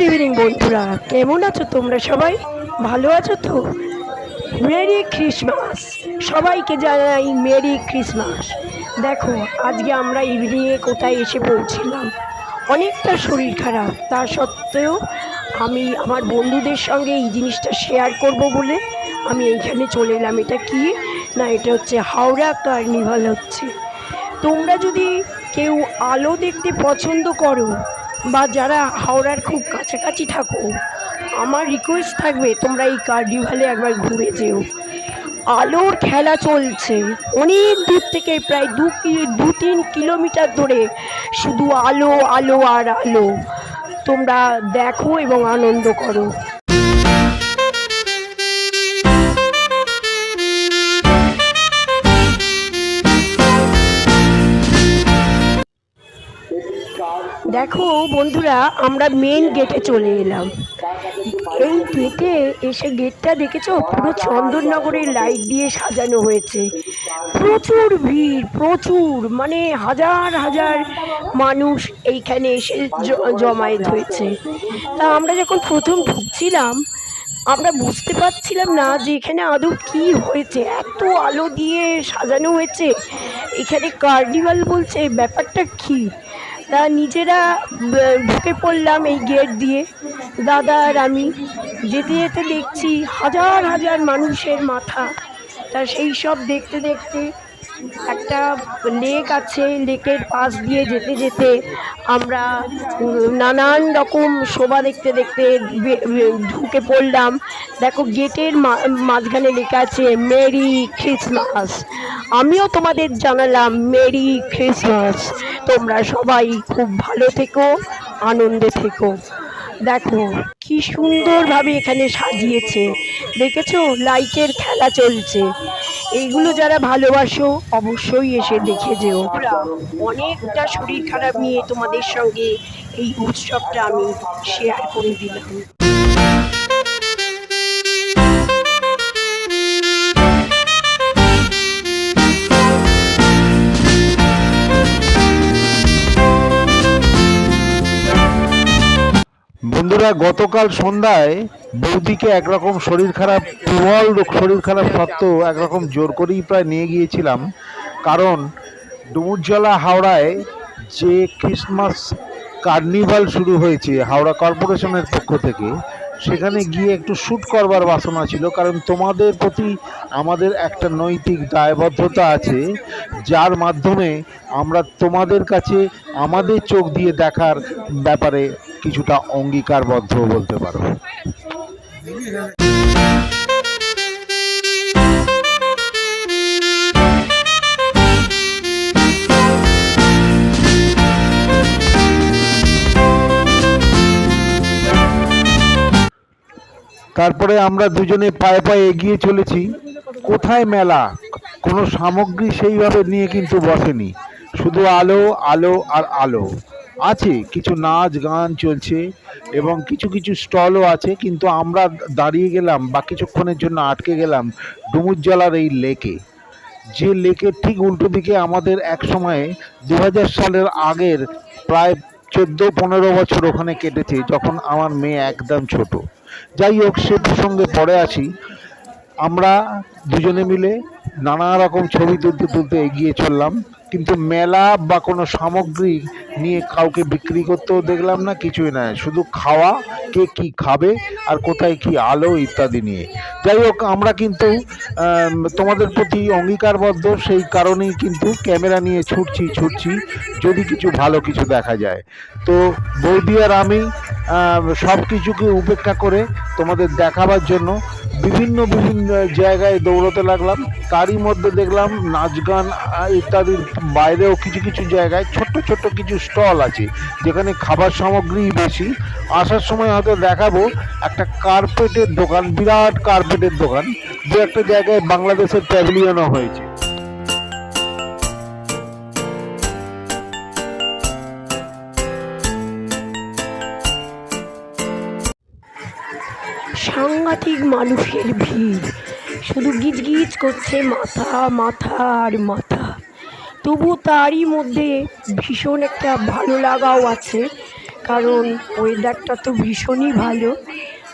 Good evening বন্ধুরা। কেমন আছো তোমরা সবাই? ভালো আছো তো? মেরি ক্রিসমাস সবাইকে জানাই মেরি ক্রিসমাস দেখো, আজকে আমরা ইভিনিংয়ে কোথায় এসে পৌঁছলাম? অনেকটা শরীর খারাপ। তা সত্ত্বেও আমি আমার বন্ধুদের সঙ্গে এই জিনিসটা শেয়ার করব বলে আমি এইখানে চলে এলাম। এটা কি? না, এটা হচ্ছে হাওড়া কার্নিভাল হচ্ছে। তোমরা যদি কেউ আলো দেখতে পছন্দ করো বা যারা হাওড়ার খুব কাছাকাছি থাকো, আমার রিকোয়েস্ট থাকবে তোমরা এই কার্নিভালে একবার ঘুরে যেও। আলোর খেলা চলছে। অনেক দূর থেকে প্রায় দু দু তিন কিলোমিটার ধরে শুধু আলো আলো আর আলো। তোমরা দেখো এবং আনন্দ করো। দেখো বন্ধুরা, আমরা মেন গেটে চলে এলাম। এই গেটে এসে গেটটা দেখেছ? পুরো চন্দননগরের লাইট দিয়ে সাজানো হয়েছে। প্রচুর ভিড়, প্রচুর। মানে হাজার হাজার মানুষ এইখানে এসে জমায়েত হয়েছে। তা আমরা যখন প্রথম ঢুকছিলাম, আমরা বুঝতে পারছিলাম না যে এখানে আদৌ কি হয়েছে। এত আলো দিয়ে সাজানো হয়েছে। এখানে কার্নিভাল বলছে, ব্যাপারটা কী? তা নিজেরা ঢুকে পড়লাম এই গেট দিয়ে। দাদা আর আমি যেতে যেতে দেখছি হাজার হাজার মানুষের মাথা। তা সেই সব দেখতে দেখতে একটা লেক আছে লেকের পাশ দিয়ে যেতে যেতে আমরা নানান রকম শোভা দেখতে দেখতে ঢুকে পড়লাম। দেখো গেটের মাঝখানে লেখা আছে মেরি ক্রিসমাস আমিও তোমাদের জানালাম মেরি ক্রিসমাস তোমরা সবাই খুব ভালো থেকো, আনন্দে থেকো। দেখো, কি সুন্দরভাবে এখানে সাজিয়েছে। দেখেছ? লাইটের খেলা চলছে। এইগুলো যারা ভালোবাসো, অবশ্যই এসে দেখে যেও। অনেকটা শরীর খারাপ নিয়ে তোমাদের সঙ্গে এই উৎসবটা আমি শেয়ার করে দিলাম। বন্ধুরা, গতকাল সন্ধ্যায় বৌদিকে একরকম শরীর খারাপ প্রবল শরীর খারাপ সত্ত্বেও একরকম জোর করেই প্রায় নিয়ে গিয়েছিলাম। কারণ ডুমুরজলা হাওড়ায় যে ক্রিসমাস কার্নিভাল শুরু হয়েছে, হাওড়া কর্পোরেশনের পক্ষ থেকে, সেখানে গিয়ে একটু শ্যুট করবার বাসনা ছিল। কারণ তোমাদের প্রতি আমাদের একটা নৈতিক দায়বদ্ধতা আছে, যার মাধ্যমে আমরা তোমাদের কাছে আমাদের চোখ দিয়ে দেখার ব্যাপারে কিছুটা অঙ্গীকারবদ্ধ বলতে পারো। তারপরে আমরা দুজনে পায়ে পায়ে এগিয়ে চলেছি। কোথায় মেলা? কোনো সামগ্রী সেইভাবে নিয়ে কিন্তু বসেনি। শুধু আলো আলো আর আলো। আছে, কিছু নাচ গান চলছে এবং কিছু কিছু স্টলও আছে, কিন্তু আমরা দাঁড়িয়ে গেলাম বা কিছুক্ষণের জন্য আটকে গেলাম ডুমুরজলার এই লেকে। যে লেকের ঠিক উল্টো দিকে আমাদের এক সময়ে দু হাজার সালের আগের প্রায় চোদ্দ, পনেরো বছর ওখানে কেটেছে, যখন আমার মেয়ে একদম ছোট। যাই হোক, সে প্রসঙ্গে পরে আসি। আমরা দুজনে মিলে নানা রকম ছবি তুলতে তুলতে এগিয়ে চললাম। কিন্তু মেলা বা কোনো সামগ্রী নিয়ে কাউকে বিক্রি করতেও দেখলাম না, কিছুই না শুধু খাওয়া, কে কি খাবে আর কোথায় কি আলো ইত্যাদি নিয়ে। যাই হোক, আমরা কিন্তু তোমাদের প্রতি অঙ্গীকারবদ্ধ। সেই কারণেই কিন্তু ক্যামেরা নিয়ে ছুটছি ছুটছি, যদি কিছু ভালো কিছু দেখা যায়। তো বৌদি আর আমি সব কিছুকে উপেক্ষা করে তোমাদের দেখাবার জন্য বিভিন্ন বিভিন্ন জায়গায় দৌড়তে লাগলাম। তারই মধ্যে দেখলাম নাচ গান ইত্যাদির বাইরেও কিছু কিছু জায়গায় ছোট্ট ছোট্ট কিছু স্টল আছে, যেখানে খাবার সামগ্রী বেশি। আসার সময় হয়তো দেখাবো, একটা কার্পেটের দোকান, বিরাট কার্পেটের দোকান। যে একটা জায়গায় বাংলাদেশের প্যাভিলিয়নও হয়েছে। সাংঘাতিক মানুষের ভিড়। শুধু গিজগিজ করছে মাথা মাথা আর মাথা। তবু তারই মধ্যে ভীষণ একটা ভালো লাগাও আছে, কারণ ওয়েদারটা তো ভীষণই ভালো।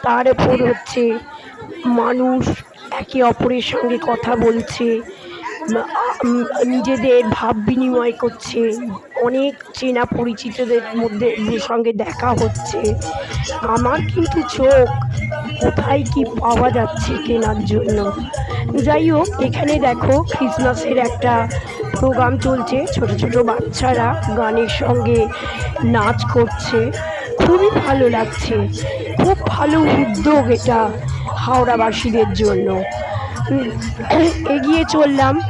তার উপর হচ্ছে মানুষ একে অপরের সঙ্গে কথা বলছে নিজেদের ভাব বিনিময় করছে। অনেক চেনা পরিচিতদের মধ্যে সঙ্গে দেখা হচ্ছে। আমার কিন্তু চোখ কোথায় কি পাওয়া যাচ্ছে কেনার জন্য। যাই হোক, এখানে দেখো ক্রিসমাসের একটা প্রোগ্রাম চলছে। ছোট ছোট বাচ্চারা গানের সঙ্গে নাচ করছে। খুবই ভালো লাগছে। খুব ভালো উদ্যোগ এটা হাওড়াবাসীদের জন্য। এগিয়ে চললাম।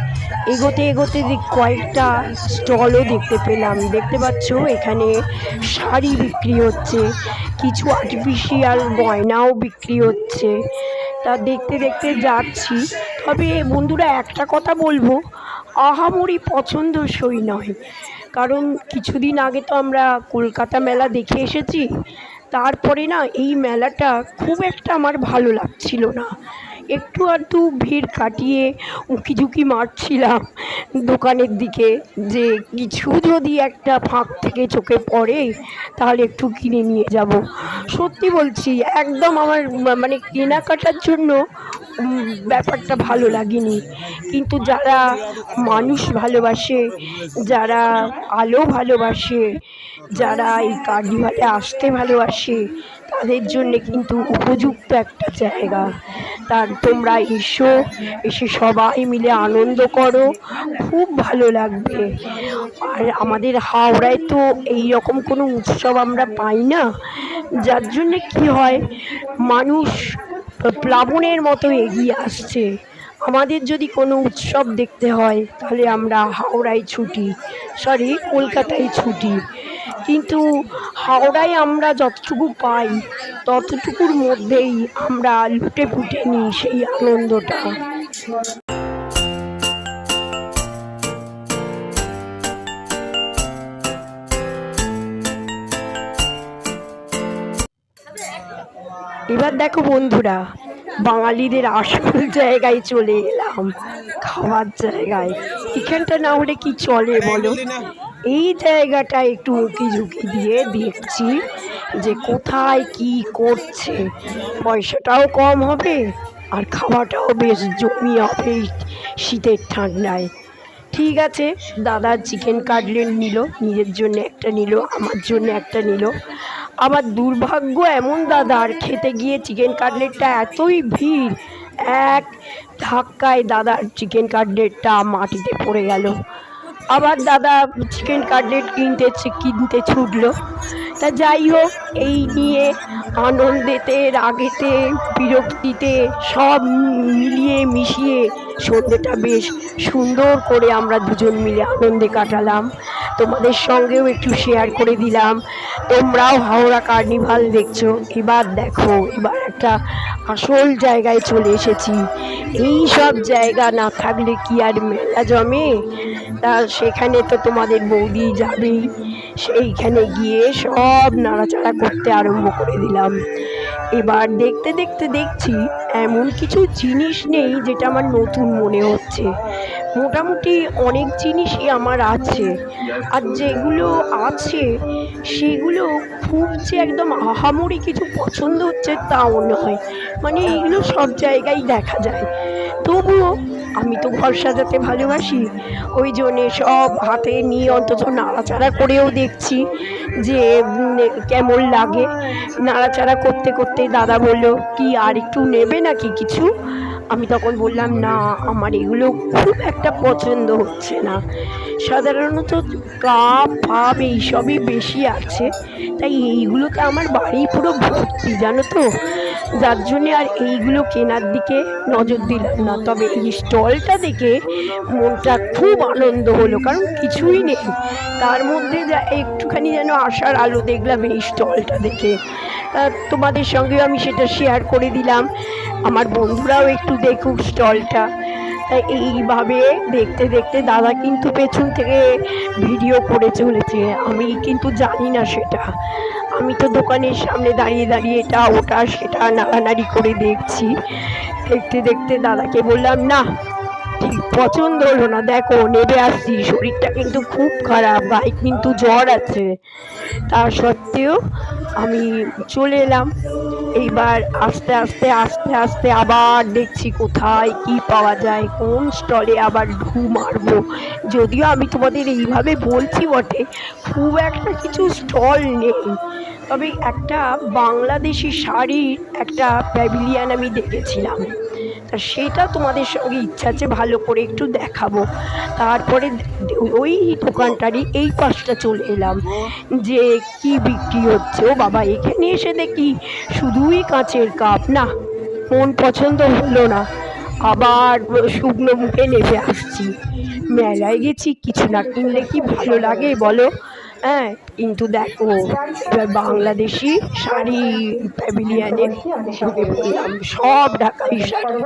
এগোতে এগোতে কয়েকটা স্টলও দেখতে পেলাম। দেখতে পাচ্ছ, এখানে শাড়ি বিক্রি হচ্ছে, কিছু আর্টিফিশিয়াল গয়নাও বিক্রি হচ্ছে। তা দেখতে দেখতে যাচ্ছি। তবে বন্ধুরা, একটা কথা বলব, আহামরি পছন্দসই নয়। কারণ কিছুদিন আগে তো আমরা কলকাতা মেলা দেখে এসেছি, তারপরে না এই মেলাটা খুব একটা আমার ভালো লাগছিল না। একটু আধটু ভিড় কাটিয়ে উঁকি ঝুঁকি মারছিলাম দোকানের দিকে যে কিছু যদি একটা ফাঁক থেকে চোখে পড়ে, তাহলে একটু কিনে নিয়ে যাব। সত্যি বলছি, একদম আমার মানে কেনাকাটার জন্য ব্যাপারটা ভালো লাগেনি। কিন্তু যারা মানুষ ভালোবাসে, যারা আলো ভালোবাসে, যারা এই কার্নিভালে আসতে ভালোবাসে তাদের জন্য কিন্তু উপযুক্ত একটা জায়গা। তার তোমরা এসো, এসে সবাই মিলে আনন্দ করো, খুব ভালো লাগবে। আর আমাদের হাওড়ায় তো এই রকম কোনো উৎসব আমরা পাই না। যার জন্যে কি হয়, মানুষ প্লাবনের মতো এগিয়ে আসছে। আমাদের যদি কোনো উৎসব দেখতে হয়, তাহলে আমরা হাওড়ায় ছুটি সরি কলকাতায় ছুটি। কিন্তু হাওড়ায় আমরা যতটুকু পাই, ততটুকুর মধ্যেই আমরা লুটে ফুটে নিই সেই আনন্দটা। এবার দেখো বন্ধুরা, বাঙালিদের আসল জায়গায় চলে এলাম, খাওয়ার জায়গায়। এখানটা না হলে কি চলে বলো? এই জায়গাটা একটু উঁকি ঝুঁকি দিয়ে দেখছি যে কোথায় কি করছে। পয়সাটাও কম হবে আর খাওয়াটাও বেশ জমি হবে শীতের ঠান্ডায়। ঠিক আছে, দাদা চিকেন কাটলেট নিল, নিজের জন্য একটা নিল, আমার জন্য একটা নিল। আবার দুর্ভাগ্য এমন দাদার খেতে গিয়ে চিকেন কাটলেটটা এতই ভিড়, এক ধাক্কায় দাদার চিকেন কাটলেটটা মাটিতে পড়ে গেল। আবার দাদা চিকেন কাটলেট কিনতে কিনতে ছুটলো। তা যাই হোক, এই নিয়ে আনন্দেতে, রাগেতে, বিরক্তিতে সব মিলিয়ে মিশিয়ে সন্ধ্যেটা বেশ সুন্দর করে আমরা দুজন মিলে আনন্দে কাটালাম। তোমাদের সঙ্গেও একটু শেয়ার করে দিলাম। তোমরাও হাওড়া কার্নিভাল দেখছ। এবার দেখো, এবার একটা আসল জায়গায় চলে এসেছি। এই সব জায়গা না থাকলে কি আর মেলা জমে? তা সেখানে তো তোমাদের বৌদি যাবেই। সেইখানে গিয়ে সব নাড়াচাড়া করতে আরম্ভ করে দিলাম। এবার দেখতে দেখতে দেখছি এমন কিছু জিনিস নেই যেটা আমার নতুন মনে হচ্ছে। মোটামুটি অনেক জিনিসই আমার আছে। আর যেগুলো আছে, সেগুলো খুব যে একদম আহামরি কিছু পছন্দ হচ্ছে তাও নয়। মানে এগুলো সব জায়গায় দেখা যায়। তবুও আমি তো ঘর সাজাতে ভালোবাসি। ওই জন্যে সব হাতে নিয়ে অন্তত নাড়াচাড়া করেও দেখছি যে কেমন লাগে। নাড়াচাড়া করতে করতে দাদা বলল, কি আর একটু নেবে নাকি কিছু? আমি তখন বললাম, না, আমার এগুলো খুব একটা পছন্দ হচ্ছে না। সাধারণত কাপ ফাপ এইসবই বেশি আছে। তাই এইগুলোতে আমার বাড়ি পুরো ভর্তি, জানো তো? যার জন্যে আর এইগুলো কেনার দিকে নজর দিলাম না। তবে এই স্টলটা দেখে মনটা খুব আনন্দ হলো, কারণ কিছুই নেই। তার মধ্যে যা একটুখানি যেন আশার আলো দেখলাম এই স্টলটা দেখে। তোমাদের সঙ্গেও আমি সেটা শেয়ার করে দিলাম। আমার বন্ধুরাও একটু দেখুক স্টলটা। তাই এইভাবে দেখতে দেখতে দাদা কিন্তু পেছন থেকে ভিডিও করে চলেছে। আমি কিন্তু জানি না সেটা। আমি তো দোকানের সামনে দাঁড়িয়ে দাঁড়িয়ে এটা, ওটা, সেটা নাড়ানাড়ি করে দেখছি। দেখতে দেখতে দাদাকে বললাম, না, ঠিক পছন্দ হলো না। দেখো, নেবে আসছি। শরীরটা কিন্তু খুব খারাপ বাইক কিন্তু জ্বর আছে। তা সত্ত্বেও আমি চলে এলাম। এইবার আস্তে আস্তে আস্তে আস্তে আবার দেখছি কোথায়, কি পাওয়া যায়, কোন স্টলে আবার ঢু মারব। যদিও আমি তোমাদের এইভাবে বলছি বটে, খুব একটা কিছু স্টল নেই। তবে একটা বাংলাদেশি শাড়ির একটা প্যাভিলিয়ান আমি দেখেছিলাম। তা সেটা তোমাদের সঙ্গে ইচ্ছা আছে, ভালো করে একটু দেখাবো। তারপরে ওই দোকানটারই এই পাশটা চলে এলাম, যে কি বিক্রি হচ্ছে। ও বাবা, এখানে এসে দেখি শুধুই কাঁচের কাপ। না, মন পছন্দ হলো না। আবার শুকনো মুখে নেমে আসছি। মেলায় গেছি, কিছু না কিনলে কি ভালো লাগে বলো? হ্যাঁ কিন্তু দেখো, এবার বাংলাদেশি শাড়ি প্যাভিলিয়ানে সব ঢাকাই শাড়ি।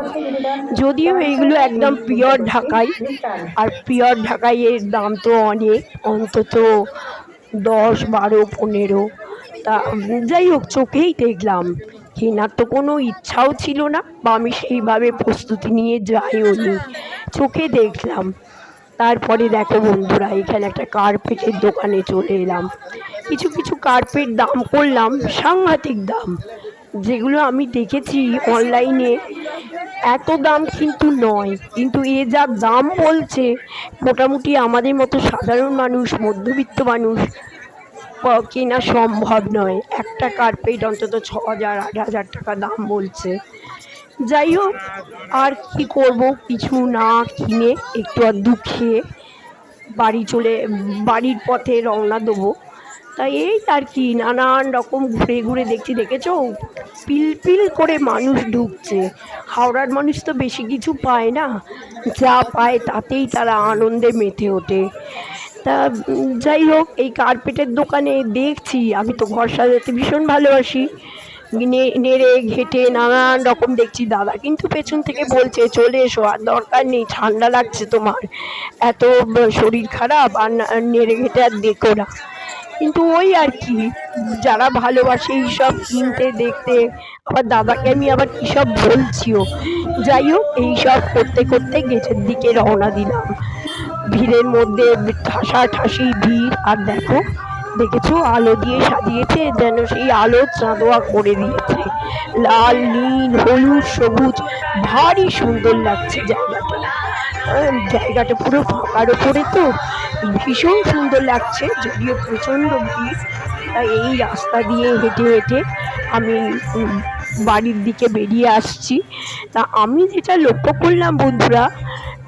যদিও এইগুলো একদম পিওর ঢাকাই, আর পিওর ঢাকাইয়ের দাম তো অনেক, অন্তত দশ, বারো, পনেরো। তা, যাই হোক, চোখেই দেখলাম, কেনার তো কোনো ইচ্ছাও ছিল না, বা আমি সেইভাবে প্রস্তুতি নিয়ে যাইও নি চোখে দেখলাম। তারপরে দেখো বন্ধুরা, এখানে একটা কার্পেটের দোকানে চলে এলাম। কিছু কিছু কার্পেট দাম করলাম, সাংঘাতিক দাম। যেগুলো আমি দেখেছি অনলাইনে এত দাম কিন্তু নয়। কিন্তু এ যা দাম বলছে, মোটামুটি আমাদের মতো সাধারণ মানুষ, মধ্যবিত্ত মানুষ কেনা সম্ভব নয়। একটা কার্পেট অন্তত ছ হাজার, আট হাজার টাকা দাম বলছে। যাই হোক আর কি করব? কিছু না কিনে একটু আধটু খেয়ে বাড়ি চলে, বাড়ির পথে রওনা দেবো। তাই এই আর কি, নানান রকম ঘুরে ঘুরে দেখছি। দেখেছ? পিল পিল করে মানুষ ঢুকছে। হাওড়ার মানুষ তো বেশি কিছু পায় না। যা পায় তাতেই তারা আনন্দে মেতে ওঠে। তা যাই হোক এই কার্পেটের দোকানে দেখছি। আমি তো ঘর সাজাতে ভীষণ ভালোবাসি। নেড়ে ঘেটে নানান রকম দেখছি দাদা। কিন্তু পেছন থেকে বলছে, চলে এসো, আর দরকার নেই, ঠান্ডা লাগছে তোমার। এত শরীর খারাপ, আর নেড়ে ঘেটে আর দেখো না। কিন্তু ওই আর কি, যারা ভালোবাসে এইসব কিনতে, দেখতে, আবার দাদাকে আমি আবার কী সব বলছিও? যাই হোক, এইসব করতে করতে গেটের দিকে রওনা দিলাম। ভিড়ের মধ্যে ঠাসা ঠাসি ভিড়, আর দেখো দেখেছ? আলো দিয়ে সাজিয়েছে, যেন সেই আলো চাঁদোয়া করে দিয়েছে। লাল, নীল, হলুদ, সবুজ, ভারী সুন্দর লাগছে জায়গাটা। জায়গাটা পুরো ফাঁকার ওপরে তো ভীষণ সুন্দর লাগছে, যদিও প্রচণ্ড ভিড়। তাই এই রাস্তা দিয়ে হেঁটে হেঁটে আমি বাড়ির দিকে বেরিয়ে আসছি। তা আমি যেটা লক্ষ্য করলাম বন্ধুরা,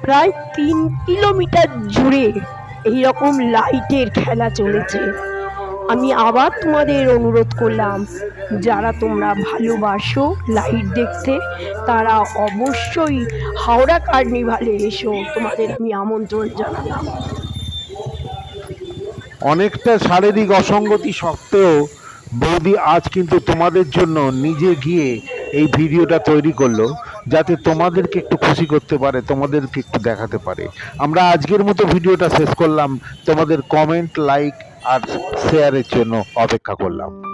প্রায় তিন কিলোমিটার জুড়ে এইরকম লাইটের খেলা চলেছে। আমি আবার তোমাদের অনুরোধ করলাম, যারা তোমরা ভালোবাসো লাইট দেখতে, তারা অবশ্যই হাওড়া কার্নিভালে এসো। তোমাদের আমি আমন্ত্রণ জানালাম। অনেকটা শারীরিক অসঙ্গতি সত্ত্বেও, বৌদি আজ কিন্তু তোমাদের জন্য নিজে গিয়ে এই ভিডিওটা তৈরি করল, যাতে তোমাদেরকে একটু খুশি করতে পারে, তোমাদেরকে একটু দেখাতে পারে। আমরা আজকের মতো ভিডিওটা শেষ করলাম। তোমাদের কমেন্ট লাইক আর শেয়ারের জন্য অপেক্ষা করলাম।